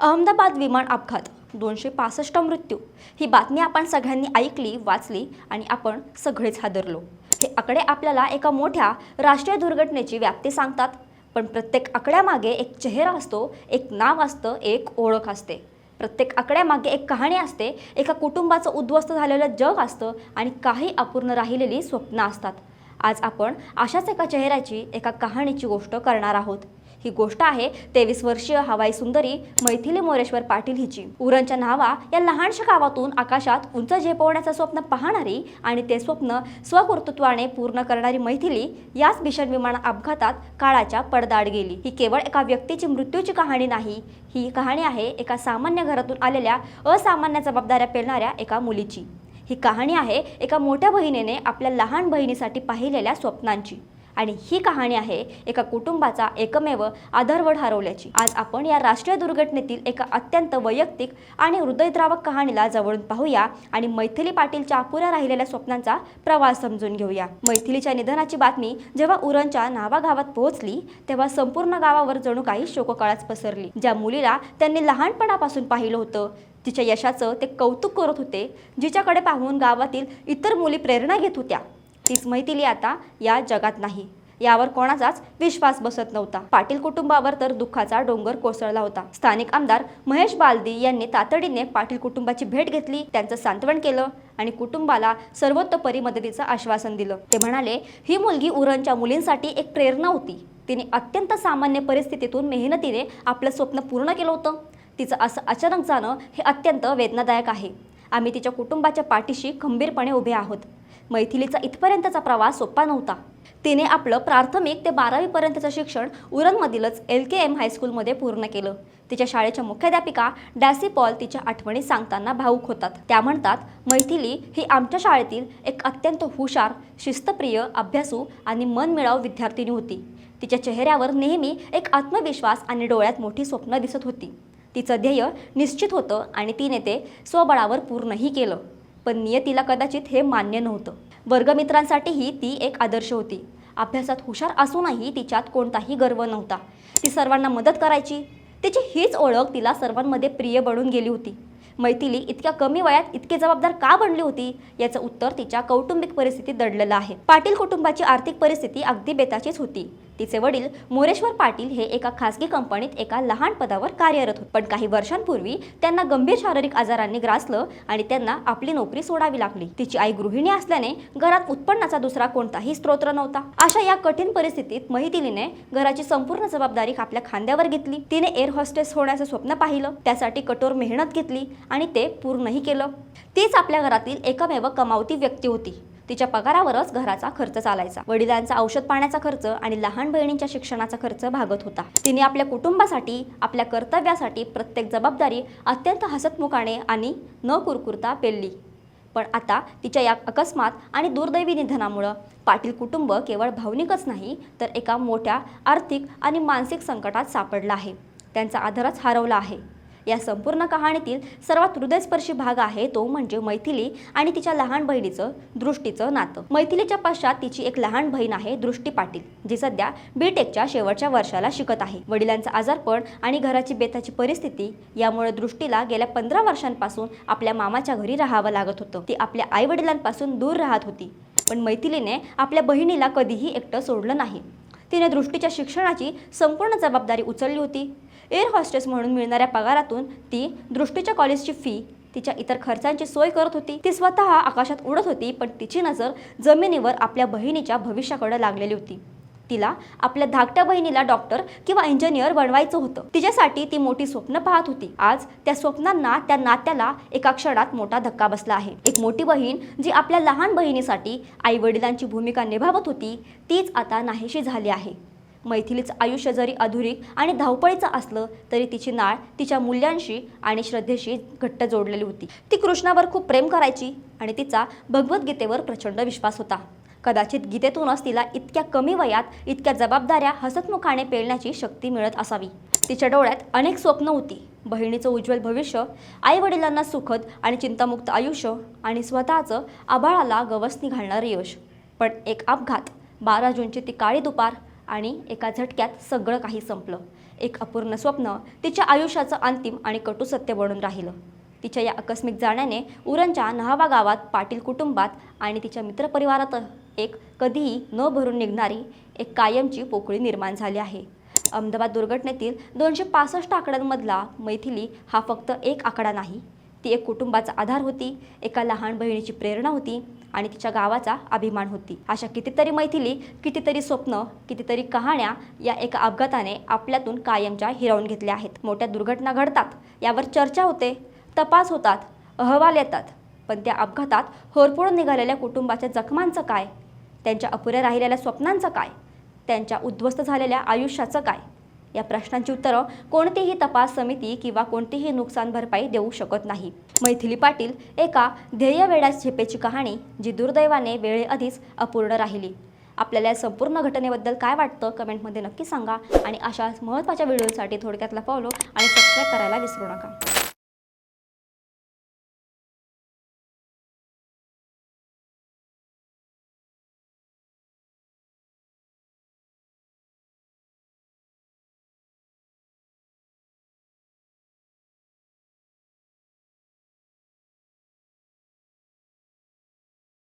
अहमदाबाद विमान अपघात दोनशे पासष्ट मृत्यू. ही बातमी आपण सगळ्यांनी ऐकली वाचली आणि आपण सगळेच हादरलो. हे आकडे आपल्याला एका मोठ्या राष्ट्रीय दुर्घटनेची व्याप्ती सांगतात पण प्रत्येक आकड्यामागे एक चेहरा असतो एक नाव असतं एक ओळख असते. प्रत्येक आकड्यामागे एक कहाणी असते एका कुटुंबाचं उद्ध्वस्त झालेलं जग असतं आणि काही अपूर्ण राहिलेली स्वप्न असतात. आज आपण अशाच एका चेहऱ्याची एका कहाणीची गोष्ट करणार आहोत. ही गोष्ट आहे. तेवीस वर्षीय हवाई सुंदरी मैथिली मोरेश्वर पाटील हिची. उरणच्या न्हावा या लहानशा गावातून आकाशात उंच झेपवण्याचं स्वप्न पाहणारी आणि ते स्वप्न स्वकर्तृत्वाने पूर्ण करणारी मैथिली याच भीषण विमान अपघातात काळाच्या पडदाड गेली. ही केवळ एका व्यक्तीची मृत्यूची कहाणी नाही ही कहाणी आहे एका सामान्य घरातून आलेल्या असामान्य जबाबदाऱ्या पेलणाऱ्या एका मुलीची. ही कहाणी आहे एका मोठ्या बहिणीने आपल्या लहान बहिणीसाठी पाहिलेल्या स्वप्नांची. आणि ही कहाणी आहे एका कुटुंबाचा एकमेव आधारवड हरवल्याची. आज आपण या राष्ट्रीय दुर्घटनेतील एका अत्यंत वैयक्तिक आणि हृदयद्रावक कहाणीला जवळून पाहूया आणि मैथिली पाटीलच्या अपुऱ्या राहिलेल्या स्वप्नांचा प्रवास समजून घेऊया. मैथिलीच्या निधनाची बातमी जेव्हा उरणच्या नावा गावात पोहोचली तेव्हा संपूर्ण गावावर जणू काही शोककळाच पसरली. ज्या मुलीला त्यांनी लहानपणापासून पाहिलं होतं तिच्या यशाचं ते कौतुक करत होते जिच्याकडे पाहून गावातील इतर मुली प्रेरणा घेत होत्या. तीच मैथिली आता या जगात नाही. यावर कोणाचाच विश्वास बसत नव्हता. पाटील कुटुंबावर तर दुःखाचा डोंगर कोसळला होता. स्थानिक आमदार महेश बालदी यांनी तातडीने पाटील कुटुंबाची भेट घेतली त्यांचं सांत्वन केलं आणि कुटुंबाला सर्वतोपरी मदतीचं आश्वासन दिलं. ते म्हणाले ही मुलगी उरणच्या मुलींसाठी एक प्रेरणा होती. तिने अत्यंत सामान्य परिस्थितीतून मेहनतीने आपलं स्वप्न पूर्ण केलं होतं. तिचं असं अचानक जाणं हे अत्यंत वेदनादायक आहे. आम्ही तिच्या कुटुंबाच्या पाठीशी खंबीरपणे उभे आहोत. मैथिलीचा इथपर्यंतचा प्रवास सोपा नव्हता. तिने आपलं प्राथमिक ते बारावीपर्यंतचं शिक्षण उरणमधीलच एल के एम हायस्कूलमध्ये पूर्ण केलं. तिच्या शाळेच्या मुख्याध्यापिका डॅसी पॉल तिच्या आठवणी सांगताना भाऊक होतात. त्या म्हणतात मैथिली ही आमच्या शाळेतील एक अत्यंत हुशार शिस्तप्रिय अभ्यासू आणि मनमिळाव विद्यार्थिनी होती. तिच्या चेहऱ्यावर नेहमी एक आत्मविश्वास आणि डोळ्यात मोठी स्वप्न दिसत होती. तिचं ध्येय निश्चित होतं आणि तिने ते स्वबळावर पूर्णही केलं. पण नियतीला कदाचित हे मान्य नव्हतं. वर्गमित्रांसाठीही ती एक आदर्श होती. अभ्यासात हुशार असूनही तिच्यात कोणताही गर्व नव्हता. ती सर्वांना मदत करायची. तिची हीच ओळख तिला सर्वांमध्ये प्रिय बनून गेली होती. मैथिली इतक्या कमी वयात इतकी जबाबदार का बनली होती याचं उत्तर तिच्या कौटुंबिक परिस्थितीत दडलेलं आहे. पाटील कुटुंबाची आर्थिक परिस्थिती अगदी बेताचीच होती. तिचे वडील मोरेश्वर पाटील हे एका खासगी कंपनीत एका लहान पदावर कार्यरत होते. पण काही वर्षांपूर्वी त्यांना गंभीर शारीरिक आजारांनी ग्रासलं आणि त्यांना आपली नोकरी सोडावी लागली. तिची आई गृहिणी असल्याने घरात उत्पन्नाचा दुसरा कोणताही स्रोत नव्हता. अशा या कठीण परिस्थितीत मैथिलीने घराची संपूर्ण जबाबदारी आपल्या खांद्यावर घेतली. तिने एअर हॉस्टेस होण्याचं स्वप्न पाहिलं. त्यासाठी कठोर मेहनत घेतली आणि ते पूर्णही केलं. तीच आपल्या घरातील एकमेव कमावती व्यक्ती होती. तिच्या पगारावरच घराचा खर्च चालायचा. वडिलांचा औषध पाण्याचा खर्च आणि लहान बहिणींच्या शिक्षणाचा खर्च भागत होता. तिने आपल्या कुटुंबासाठी आपल्या कर्तव्यासाठी प्रत्येक जबाबदारी अत्यंत हसतमुखाने आणि न कुरकुरता पेलली. पण आता तिच्या या अकस्मात आणि दुर्दैवी निधनामुळं पाटील कुटुंब केवळ भावनिकच नाही तर एका मोठ्या आर्थिक आणि मानसिक संकटात सापडलं आहे. त्यांचा आधारच हरवला आहे. या संपूर्ण कहाणीतील सर्वात हृदयस्पर्शी भाग आहे तो म्हणजे मैथिली आणि तिच्या लहान बहिणीचं दृष्टीचं नातं. मैथिलीच्या पश्चात तिची एक लहान बहीण आहे दृष्टी पाटील जी सध्या बी टेकच्या शेवटच्या वर्षाला शिकत आहे. वडिलांचं आजारपण आणि घराची बेताची परिस्थिती यामुळे दृष्टीला गेल्या पंधरा वर्षांपासून आपल्या मामाच्या घरी राहावं लागत होतं. ती आपल्या आई वडिलांपासून दूर राहत होती. पण मैथिलीने आपल्या बहिणीला कधीही एकटं सोडलं नाही. तिने दृष्टीच्या शिक्षणाची संपूर्ण जबाबदारी उचलली होती. एअर हॉस्टेस म्हणून मिळणाऱ्या पगारातून ती दृष्टीच्या कॉलेजची फी तिच्या इतर खर्चांची सोय करत होती. ती स्वतः आकाशात उडत होती पण तिची नजर जमिनीवर आपल्या बहिणीच्या भविष्याकडे लागलेली होती. तिला आपल्या धाकट्या बहिणीला डॉक्टर किंवा इंजिनियर बनवायचं होतं. तिच्यासाठी ती मोठी स्वप्न पाहत होती. आज त्या स्वप्नांना त्या नात्याला एका क्षणात मोठा धक्का बसला आहे. एक मोठी बहीण जी आपल्या लहान बहिणीसाठी आई वडिलांची भूमिका निभावत होती तीच आता नाहीशी झाली आहे. मैथिलीचं आयुष्य जरी अधुरिक आणि धावपळीचं असलं तरी तिची नाळ तिच्या मूल्यांशी आणि श्रद्धेशी घट्ट जोडलेली होती. ती कृष्णावर खूप प्रेम करायची आणि तिचा भगवद्गीतेवर प्रचंड विश्वास होता. कदाचित गीतेतूनच तिला इतक्या कमी वयात इतक्या जबाबदाऱ्या हसतमुखाने पेलण्याची शक्ती मिळत असावी. तिच्या डोळ्यात अनेक स्वप्न होती. बहिणीचं उज्ज्वल भविष्य आई वडिलांना सुखद आणि चिंतामुक्त आयुष्य आणि स्वतःचं आभाळाला गवसणी घालणारं यश. पण एक अपघात बारा जूनची ती काळी दुपार आणि एका झटक्यात सगळं काही संपलं. एक अपूर्ण स्वप्न तिच्या आयुष्याचं अंतिम आणि कटू सत्य बनून राहिलं. तिच्या या आकस्मिक जाण्याने उरणच्या नहावा गावात पाटील कुटुंबात आणि तिच्या मित्रपरिवारात एक कधीही न भरून निघणारी एक कायमची पोकळी निर्माण झाली आहे. अहमदाबाद दुर्घटनेतील दोनशे पासष्ट आकड्यांमधला मैथिली हा फक्त एक आकडा नाही. ती एक कुटुंबाचा आधार होती एका लहान बहिणीची प्रेरणा होती आणि तिच्या गावाचा अभिमान होती. अशा कितीतरी मैथिली कितीतरी स्वप्न कितीतरी कहाण्या या एका अपघाताने आपल्यातून कायमच्या हिरावून घेतल्या आहेत. मोठ्या दुर्घटना घडतात यावर चर्चा होते तपास होतात अहवाल येतात. पण त्या अपघातात होरपळून निघालेल्या कुटुंबाच्या जखमांचं काय? त्यांच्या अपुऱ्या राहिलेल्या स्वप्नांचं काय? त्यांच्या उद्ध्वस्त झालेल्या आयुष्याचं काय? या प्रश्नांची उत्तरं कोणतीही तपास समिती किंवा कोणतीही नुकसान भरपाई देऊ शकत नाही. मैथिली पाटील एका ध्येयवेड्या झेपेची कहाणी जी दुर्दैवाने वेळेआधीच अपूर्ण राहिली. आपल्याला या संपूर्ण घटनेबद्दल काय वाटतं कमेंटमध्ये नक्की सांगा. आणि अशा महत्त्वाच्या व्हिडिओसाठी थोडक्यातला फॉलो आणि सबस्क्राईब करायला विसरू नका.